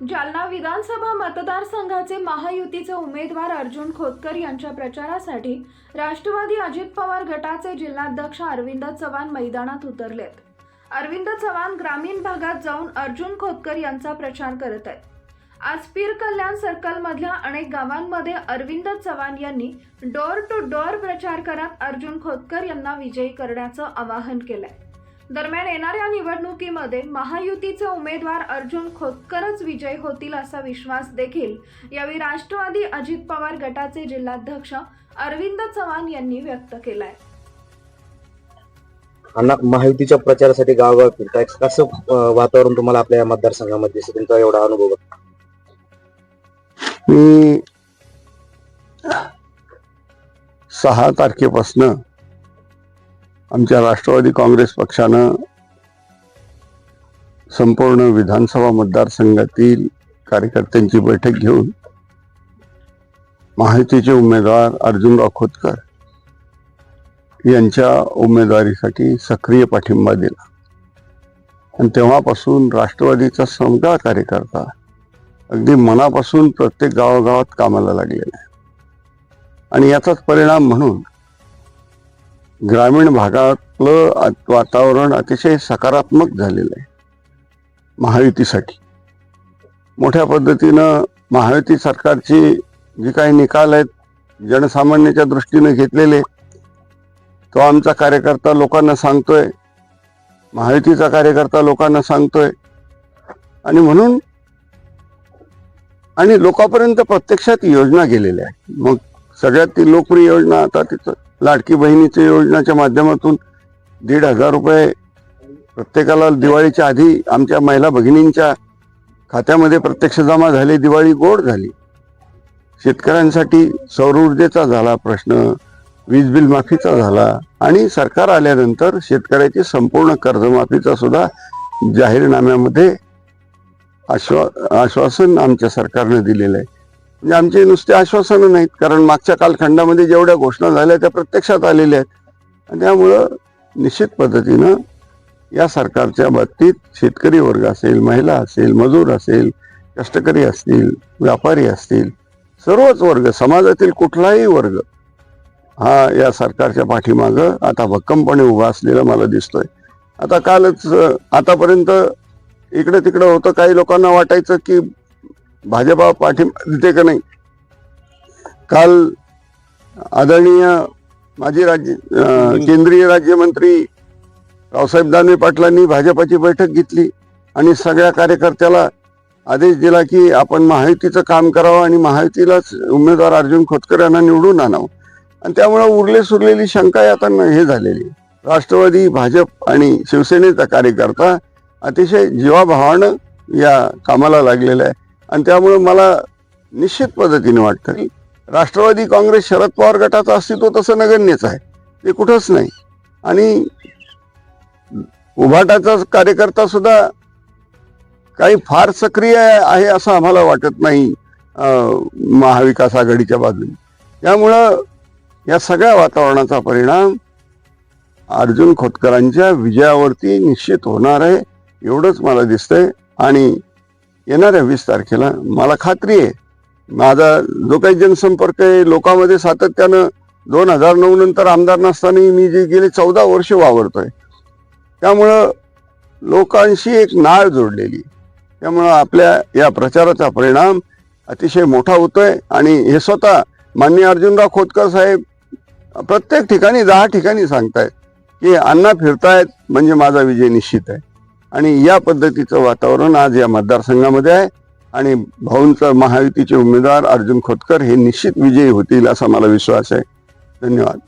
जालना विधानसभा मतदारसंघाचे महायुतीचे उमेदवार अर्जुन खोतकर यांच्या प्रचारासाठी राष्ट्रवादी अजित पवार गटाचे जिल्हाध्यक्ष अरविंद चव्हाण मैदानात उतरलेत. अरविंद चव्हाण ग्रामीण भागात जाऊन अर्जुन खोतकर यांचा प्रचार करत आहेत. आज पीर कल्याण सर्कलमधल्या अनेक गावांमध्ये अरविंद चव्हाण यांनी डोर टू डोअर प्रचार करत अर्जुन खोतकर यांना विजयी करण्याचं आवाहन केलंय. दरम्यान येणाऱ्या निवडणुकीमध्ये महायुतीचे उमेदवार अर्जुन खोतकरच विजयी होतील असा विश्वास देखील यावेळी राष्ट्रवादी अजित पवार गटाचे जिल्हाध्यक्ष अरविंद चव्हाण यांनी व्यक्त केलाय महायुतीच्या प्रचारासाठी गावगाव फिरताय कसं वातावरण तुम्हाला आपल्या या मतदारसंघामध्ये दिसतं? तुमचा एवढा अनुभव आहे. मी सहा तारखेपासनं आमच्या राष्ट्रवादी काँग्रेस पक्षानं संपूर्ण विधानसभा मतदारसंघातील कार्यकर्त्यांची बैठक घेऊन महायुतीचे उमेदवार अर्जुनराव खोतकर यांच्या उमेदवारीसाठी सक्रिय पाठिंबा दिला. आणि तेव्हापासून राष्ट्रवादीचा समगा कार्यकर्ता अगदी मनापासून प्रत्येक गावागावात कामाला लागलेला आहे. आणि याचाच परिणाम म्हणून ग्रामीण भागातलं वातावरण अतिशय सकारात्मक झालेलं आहे. महायुतीसाठी. मोठ्या पद्धतीनं महायुती सरकारची जी काही निकाल आहेत जनसामान्याच्या दृष्टीने घेतलेले तो आमचा कार्यकर्ता लोकांना सांगतोय. महायुतीचा कार्यकर्ता लोकांना सांगतोय. आणि म्हणून आणि लोकांपर्यंत प्रत्यक्षात योजना गेलेल्या आहेत. मग सगळ्यात ती लोकप्रिय योजना आता तिथं लाडकी बहिणीच्या योजनाच्या माध्यमातून दीड हजार रुपये प्रत्येकाला दिवाळीच्या आधी आमच्या महिला भगिनींच्या खात्यामध्ये प्रत्यक्ष जमा झाले दिवाळी गोड झाली. शेतकऱ्यांसाठी सौर ऊर्जेचा झाला प्रश्न वीज बिल माफीचा झाला आणि सरकार आल्यानंतर शेतकऱ्याची संपूर्ण कर्जमाफीचा सुद्धा जाहीरनाम्यामध्ये आश्वा आश्वासन आमच्या सरकारनं दिलेलं आहे. म्हणजे आमचे नुसते आश्वासनं नाहीत कारण मागच्या कालखंडामध्ये जेवढ्या घोषणा झाल्या त्या प्रत्यक्षात आलेल्या आहेत. आणि त्यामुळं निश्चित पद्धतीनं या सरकारच्या बाबतीत शेतकरी वर्ग असेल महिला असेल मजूर असेल कष्टकरी असतील व्यापारी असतील सर्वच वर्ग समाजातील कुठलाही वर्ग हा या सरकारच्या पाठीमागं आता भक्कमपणे उभा असलेला मला दिसतोय. आता कालच आतापर्यंत इकडं तिकडं होतं काही लोकांना वाटायचं की भाजपा पाठिंबा देते का नाही? काल आदरणीय माजी राज्य केंद्रीय राज्यमंत्री रावसाहेब दानवे पाटलांनी भाजपाची बैठक घेतली आणि सगळ्या कार्यकर्त्याला आदेश दिला की आपण महायुतीचं काम करावं आणि महायुतीलाच उमेदवार अर्जुन खोतकर यांना निवडून आणावं. आणि त्यामुळे उरले सुरलेली शंका आता हे झालेली राष्ट्रवादी भाजप आणि शिवसेनेचा कार्यकर्ता अतिशय जीवाभावानं या कामाला लागलेला आहे. आणि त्यामुळे मला निश्चित पद्धतीने वाटतं. की राष्ट्रवादी काँग्रेस शरद पवार गटाचं अस्तित्व तसं नगण्यच आहे. ते कुठंच नाही. आणि उभाटाचा कार्यकर्ता सुद्धा काही फार सक्रिय आहे असं आम्हाला वाटत नाही महाविकास आघाडीच्या बाजूने. त्यामुळं या सगळ्या वातावरणाचा परिणाम अर्जुन खोतकरांच्या विजयावरती निश्चित होणार आहे एवढंच मला दिसतंय. आणि येणाऱ्या वीस तारखेला मला खात्री आहे. माझा जो काही जनसंपर्क आहे लोकांमध्ये सातत्यानं दोन हजार नऊ नंतर आमदार नसताना मी जे गेले चौदा वर्ष वावरतोय. त्यामुळं लोकांशी एक नाळ जोडलेली. त्यामुळं आपल्या या प्रचाराचा परिणाम अतिशय मोठा होतोय आणि हे स्वतः माननीय अर्जुनराव खोतकर साहेब प्रत्येक ठिकाणी दहा ठिकाणी सांगतायत की अण्णा फिरतायत म्हणजे माझा विजय निश्चित आहे. आणि या पद्धतीचं वातावरण आज या मतदारसंघामध्ये आहे. आणि भाऊंचा महायुतीचे उमेदवार अर्जुन खोतकर हे निश्चित विजयी होतील असा मला विश्वास आहे. धन्यवाद.